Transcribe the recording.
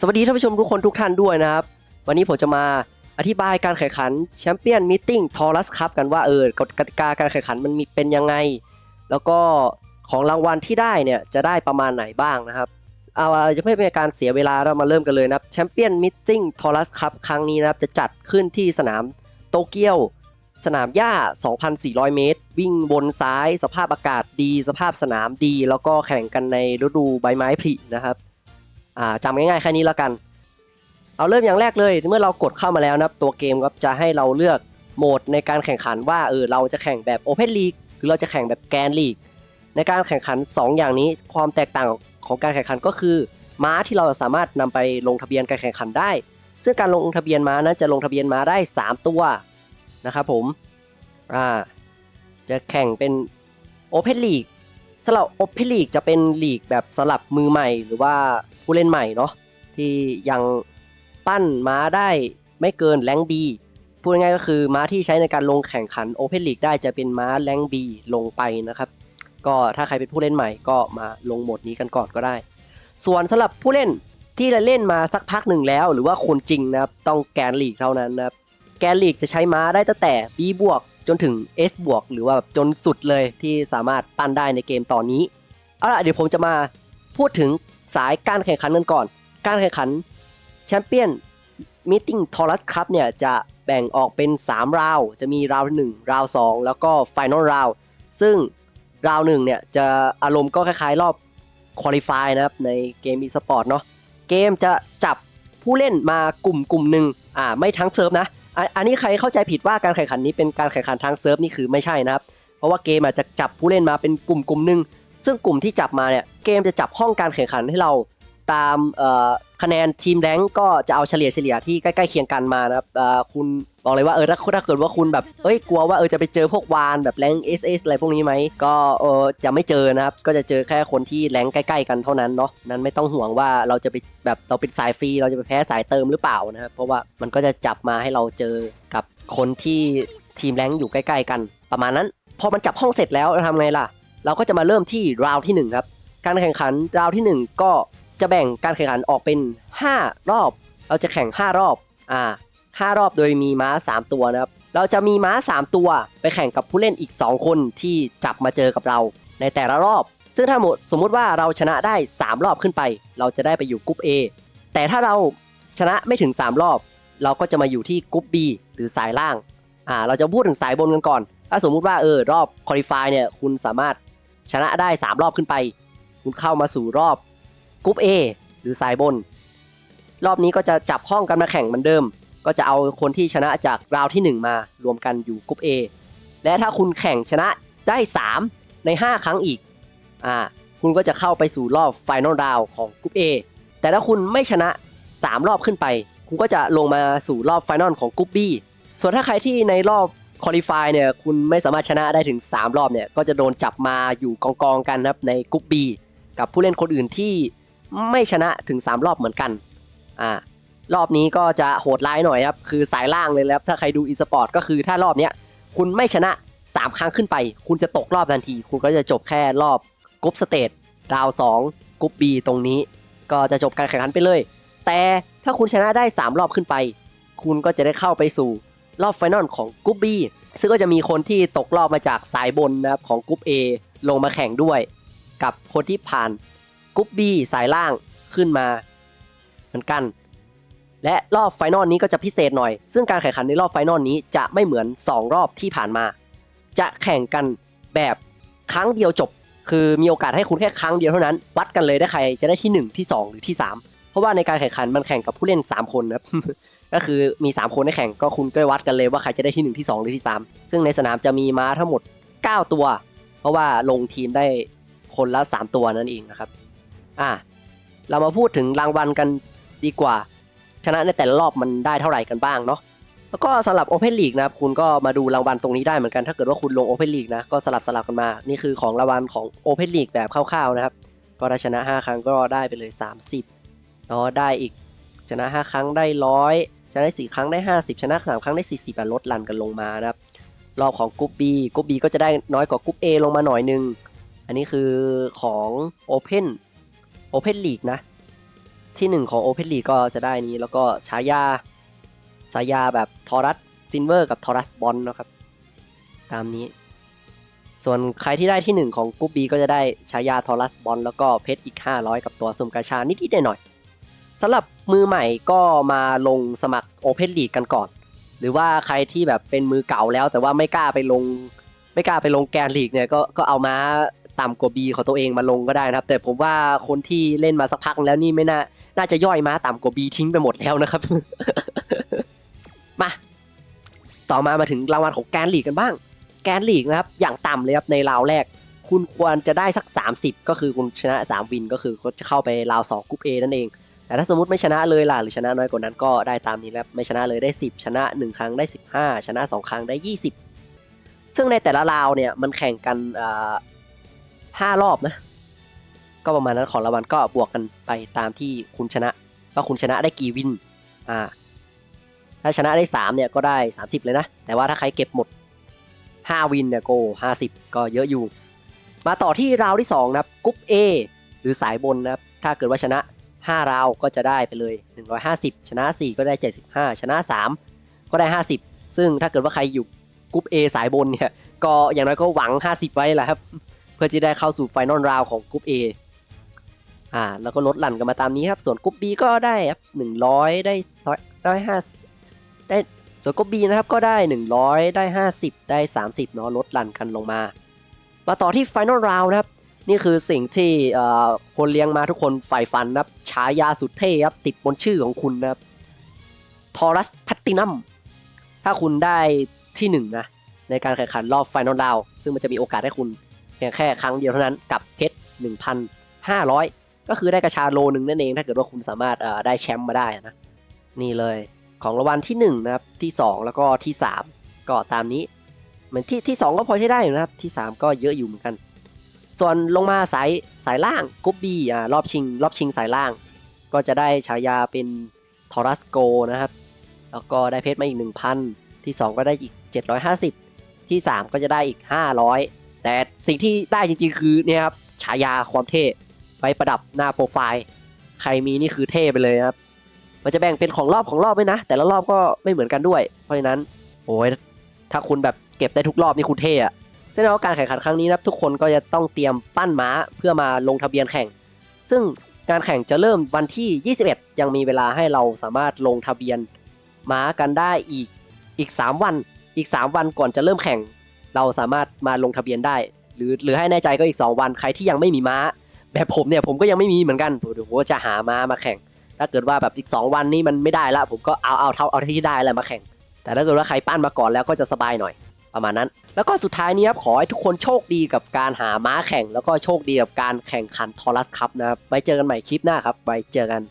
สวัสดีท่านผู้ชมทุกคนทุกท่านด้วยนะครับ วันนี้ผมจะมาอธิบายการแข่งขันแชมเปี้ยนมิ g ทอรัสคัพกันว่าเออกฎกติกาการแข่งขันมันมีเป็นยังไง แล้วก็ของรางวัลที่ได้เนี่ยจะได้ประมาณไหนบ้างนะครับ เอาเราจะไม่เป็นการเสียเวลาเรามาเริ่มกันเลยนะครับแชมเปี้ยนมิ g ทอรัสคัพครั้งนี้นะครับจะจัดขึ้นที่สนามโตเกียว สนามหญ้า 2,400 เมตร วิ่งบนซ้าย สภาพอากาศดี สภาพสนามดี แล้วก็แข่งกันในฤดูใบไม้ผลินะครับ จำง่ายๆแค่นี้แล้วกัน เอาเริ่มอย่างแรกเลยเมื่อเรากดเข้ามาแล้วนะครับ ตัวเกมก็จะให้เราเลือกโหมดในการแข่งขันว่าเออเราจะแข่งแบบ Open League หรือเราจะแข่งแบบแกนลีกในการแข่งขัน 2 อย่างนี้ความแตกต่างของการแข่งขันก็คือ ม้าที่เราสามารถนำไปลงทะเบียนการแข่งขันได้ ซึ่งการลงทะเบียนม้านั้นจะลงทะเบียนม้าได้ 3 ตัวนะครับผมอ่าจะแข่งเป็น Open League สำหรับ Open League จะเป็นลีกแบบสำหรับมือใหม่ หรือว่า ผู้เล่นใหม่เนาะที่ยังปั้นม้าได้ไม่เกินแรงบีพูดง่ายก็คือม้าที่ใช้ในการลงแข่งขัน Open League ได้จะเป็นม้าแรงบีลงไปนะครับ ก็ถ้าใครเป็นผู้เล่นใหม่ก็มาลงโหมดนี้กันก่อนก็ได้ ส่วนสำหรับผู้เล่นที่เล่นมาสักพักหนึ่งแล้ว หรือว่าคนจริงนะครับต้องแกนลีกเท่านั้นนะครับแกนลีกจะใช้ม้าได้ตั้งแต่ B บวกจนถึง S บวกหรือว่าแบบจนสุดเลยที่สามารถปั้นได้ในเกมตอนนี้เอาล่ะเดี๋ยวผมจะมาพูดถึง สายการแข่งขันกันก่อน การแข่งขันแชมเปี้ยนมิ g ทอรัสคัพเนี่ยจะแบ่งออกเป็น 3 ราว จะมีราวที่1ราว 2 แล้วก็ไฟนอลราวซึ่งราวหนึ่งเนี่ยจะอารมณ์ก็คล้ายๆ รอบคุริฟายนะครับในเกม e-sport เนาะเกมจะจับผู้เล่นมากลุ่มกลุ่มหนึ่งอ่าไม่ทั้งเซิร์ฟนะอันนี้ใครเข้าใจผิดว่าการแข่งขันนี้เป็นการแข่งขันทางเซิร์ฟนี่คือไม่ใช่นะครับ เพราะว่าเกมอาจจะจับผู้เล่นมาเป็นกลุ่มกลุ่มหนึ่ง ซึ่งกลุ่มที่จับมาเนี่ยเกมจะจับห้องการแข่งขันให้เราตามคะแนนทีมแรงก็จะเอาเฉลี่ยเฉลี่ยที่ใกล้ๆเคียงกันมานะครับคุณบอกเลยว่าเออถ้าถ้าเกิดว่าคุณแบบเอ้ยกลัวว่าเออจะไปเจอพวกวานแบบแรงเอสเอสอะไรพวกนี้ไหมก็เออจะไม่เจอนะครับก็จะเจอแค่คนที่แรงใกล้ๆกันเท่านั้นเนาะนั้นไม่ต้องห่วงว่าเราจะไปแบบเราเป็นสายฟรีเราจะไปแพ้สายเติมหรือเปล่านะครับเพราะว่ามันก็จะจับมาให้เราเจอกับคนที่ทีมแรงอยู่ใกล้ ๆ กัน ประมาณนั้น พอมันจับห้องเสร็จแล้วเราทำไงล่ะ เราก็จะมาเริ่มที่ราวที่หนึ่งครับ การแข่งขันราวที่หนึ่งก็จะแบ่งการแข่งขันออกเป็น 5 รอบ เราจะแข่ง 5 รอบอ่า5รอบโดยมีม้า 3 ตัวนะครับ เราจะมีม้า 3 ตัวไปแข่งกับผู้เล่นอีก 2 คนที่จับมาเจอกับเราในแต่ละรอบ ซึ่งถ้าหมดสมมุติว่าเราชนะได้ 3 รอบขึ้นไป เราจะได้ไปอยู่กรุ๊ป A แต่ถ้าเราชนะไม่ถึง 3 รอบ เราก็จะมาอยู่ที่กรุ๊ป B หรือสายล่างอ่าเราจะพูดถึงสายบนกันก่อน ถ้าสมมุติว่าเออรอบคอลิฟายเนี่ยคุณสามารถ ชนะได้ 3 รอบขึ้นไป คุณเข้ามาสู่รอบกรุ๊ป A หรือสายบน รอบนี้ก็จะจับห้องกันมาแข่งเหมือนเดิม ก็จะเอาคนที่ชนะจากราวที่ 1 มารวมกันอยู่กรุ๊ป A และถ้าคุณแข่งชนะได้ 3 ใน 5 ครั้งอีกอ่าคุณก็จะเข้าไปสู่รอบไฟนอลดาวของกรุ๊ป A แต่ถ้าคุณไม่ชนะ 3 รอบขึ้นไป คุณก็จะลงมาสู่รอบไฟนอลของกรุ๊ป B ส่วนถ้าใครที่ในรอบ คอลิฟายเนี่ยคุณไม่สามารถชนะได้ถึง 3 รอบเนี่ยก็จะโดนจับมาอยู่กองกองกันนะครับในกรุ๊ป B กับผู้เล่นคนอื่นที่ไม่ชนะถึง 3 รอบเหมือนกันอ่ารอบนี้ก็จะโหดร้ายหน่อยครับคือสายล่างเลยแล้วถ้าใครดูอีสปอร์ตก็คือถ้ารอบเนี้ยคุณไม่ชนะ 3 ครั้งขึ้นไป คุณจะตกรอบทันที คุณก็จะจบแค่รอบกรุ๊ปสเตจราว2กรุ๊ป B ตรงนี้ ก็จะจบการแข่งขันไปเลย แต่ถ้าคุณชนะได้ 3 รอบขึ้นไป คุณก็จะได้เข้าไปสู่ รอบไฟนอลของกรุ๊ป B ซึ่งก็จะมีคนที่ตกรอบมาจากสายบนนะครับของกรุ๊ป A ลงมาแข่งด้วย กับคนที่ผ่านกรุ๊ป B สายล่างขึ้นมาเหมือนกัน และรอบไฟนอลนี้ก็จะพิเศษหน่อย ซึ่งการแข่งขันในรอบไฟนอลนี้จะไม่เหมือน 2 รอบที่ผ่านมา จะแข่งกันแบบครั้งเดียวจบ คือมีโอกาสให้คุณแค่ครั้งเดียวเท่านั้น วัดกันเลยได้ใครจะได้ที่ 1 ที่ 2 หรือที่ 3 เพราะว่าในการแข่งขันมันแข่งกับผู้เล่น 3 คนนะครับ ก็คือมี 3 คนให้แข่งก็คุณก็วัดกันเลยว่าใครจะได้ที่ 1 ที่ 2 หรือที่ 3 ซึ่งในสนามจะมีม้าทั้งหมด 9 ตัว เพราะว่าลงทีมได้คนละ 3 ตัวนั่นเองนะครับอะเรามาพูดถึงรางวัลกันดีกว่า ชนะในแต่ละรอบมันได้เท่าไหร่กันบ้างเนาะแล้วก็สำหรับ Open League นะครับคุณก็มาดูรางวัลตรงนี้ได้เหมือนกันถ้าเกิดว่าคุณลง Open League นะก็สลับสลับกันมา นี่คือของรางวัลของ Open League แบบคร่าวๆนะครับ ก็ถ้ชนะ 5 ครั้งก็ได้ไปเลย 30แล้วได้อีกชนะ 5 ครั้งได้100 ชนะได้4ครั้งได้ 50 ชนะ3ครั้งได้ 40อะลดลันกันลงมานะครับรอบของกรุ๊ป B กรุ๊ป B ก็จะได้น้อยกว่ากรุ๊ป A ลงมาหน่อยนึง อันนี้คือของ Open Open League นะ ที่หนึ่งของ Open League ก็จะได้นี้แล้วก็ฉายาฉายาแบบทอรัสซินเวอร์กับทอรัสบอลนะครับ ตามนี้ ส่วนใครที่ได้ที่หนึ่งของกรุ๊ปบีก็จะได้ฉายาทอรัสบอลแล้วก็เพชรอีก 500 กับตัวสุ่มกาชานิดๆหน่อยๆ สำหรับมือใหม่ก็มาลงสมัคร Open League กันก่อน หรือว่าใครที่แบบเป็นมือเก่าแล้ว แต่ว่าไม่กล้าไปลง ไม่กล้าไปลงแกนลีกเนี่ยก็ก็เอามาต่ำกว่าบีของตัวเองมาลงก็ได้นะครับ แต่ผมว่าคนที่เล่นมาสักพักแล้วนี่ไม่น่าน่าจะย่อยม้าต่ำกว่าบีทิ้งไปหมดแล้วนะครับ มาต่อมามาถึงรางวัลของแกนลีกกันบ้าง แกนลีกนะครับ อย่างต่ำเลยครับในราวแรก คุณควรจะได้สัก 30 ก็คือคุณชนะ 3 วินก็คือก็จะเข้าไปราว2กรุ๊ป A นั่นเอง แต่ถ้าสมมติไม่ชนะเลยล่ะหรือชนะน้อยกว่านั้นก็ได้ตามนี้แล้วไม่ชนะเลยได้ 10 ชนะ 1 ครั้งได้ 15 ชนะ 2 ครั้งได้ 20 ซึ่งในแต่ละราวเนี่ยมันแข่งกันอ่าห้ารอบนะ ก็ประมาณนั้นของรางวัลก็บวกกันไปตามที่คุณชนะว่าคุณชนะได้กี่วินอ่าถ้าชนะได้3เนี่ยก็ได้ 30 เลยนะ แต่ว่าถ้าใครเก็บหมด 5 วินเนี่ยโก50 ก็เยอะอยู่ มาต่อที่ราวที่2นะครับกรุ๊ป A หรือสายบนนะครับถ้าเกิดว่าชนะ 5 ราวก็จะได้ไปเลย 150 ชนะ 4 ก็ได้ 75 ชนะ 3 ก็ได้ 50 ซึ่งถ้าเกิดว่าใครอยู่กรุ๊ป A สายบนเนี่ย ก็อย่างน้อยก็หวัง 50 ไว้แหละครับ เพื่อจะได้เข้าสู่ไฟนอลราวของกรุ๊ป A อ่าแล้วก็ลดหลั่นกันมาตามนี้ครับ ส่วนกรุ๊ป B ก็ได้ครับ100 ได้ร้อยห้าได้ส่วนกรุ๊ป B นะครับก็ได้ 100 ได้ 50 ได้ 30เนาะลดหลั่นกันลงมา มาต่อที่ Final Round นะครับ นี่คือสิ่งที่คนเลี้ยงมาทุกคนใฝ่ฝันนะครับฉายาสุดเท่ครับติดบนชื่อของคุณนะครับทอรัสแพตตินัมถ้าคุณได้ที่1นะในการแข่งขันรอบ Final Round ซึ่งมันจะมีโอกาสให้คุณเพียงแค่ครั้งเดียวเท่านั้นกับเพชร1,500 ก็คือได้กระชาโลนึงนั่นเอง ถ้าเกิดว่าคุณสามารถได้แชมป์มาได้นะ นี่เลยของรางวัลที่1นะครับที่ 2 แล้วก็ที่ 3 ก็ตามนี้เหมือนที่ที่ 2 ก็พอใช้ได้อยู่นะครับที่ 3 ก็เยอะอยู่เหมือนกัน ส่วนลงมาสายสายล่างกรุ๊ปบีอ่ารอบชิง รอบชิงสายล่าง ก็จะได้ฉายาเป็นทอรัสโกนะครับ แล้วก็ได้เพชรมาอีก 1,000 ที่ 2 ก็ได้อีก 750 ที่ 3 ก็จะได้อีก 500 แต่สิ่งที่ได้จริงๆ คือเนี่ยครับฉายาความเท่ไว้ประดับหน้าโปรไฟล์ ใครมีนี่คือเท่ไปเลยครับ มันจะแบ่งเป็นของรอบของรอบด้วยนะ แต่ละรอบก็ไม่เหมือนกันด้วย เพราะฉะนั้นโอ้ยถ้าคุณแบบเก็บได้ทุกรอบนี่คุณเท่อะ แสดงว่าการแข่งขันครั้งนี้นับทุกคนก็จะต้องเตรียมปั้นม้าเพื่อมาลงทะเบียนแข่ง ซึ่งการแข่งจะเริ่มวันที่ 21 ยังมีเวลาให้เราสามารถลงทะเบียนม้ากันได้อีกอีก 3 วันอีก 3 วันก่อนจะเริ่มแข่ง เราสามารถมาลงทะเบียนได้ หรือหรือให้แน่ใจก็อีก 2 วันใครที่ยังไม่มีม้า แบบผมเนี่ยผมก็ยังไม่มีเหมือนกันเดี๋ยวผมจะหาม้ามาแข่ง ถ้าเกิดว่าแบบอีก 2 วันนี้มันไม่ได้ละผมก็เอาเอาเท่าเอาที่ได้แหละมาแข่ง แต่ถ้าเกิดว่าใครปั้นมาก่อนแล้วก็จะสบายหน่อย ประมาณนั้น แล้วก็สุดท้ายนี้ครับขอให้ทุกคนโชคดีกับการหาม้าแข่ง แล้วก็โชคดีกับการแข่งขันทอรัสคัพนะครับไว้เจอกันใหม่คลิปหน้าครับไว้เจอกัน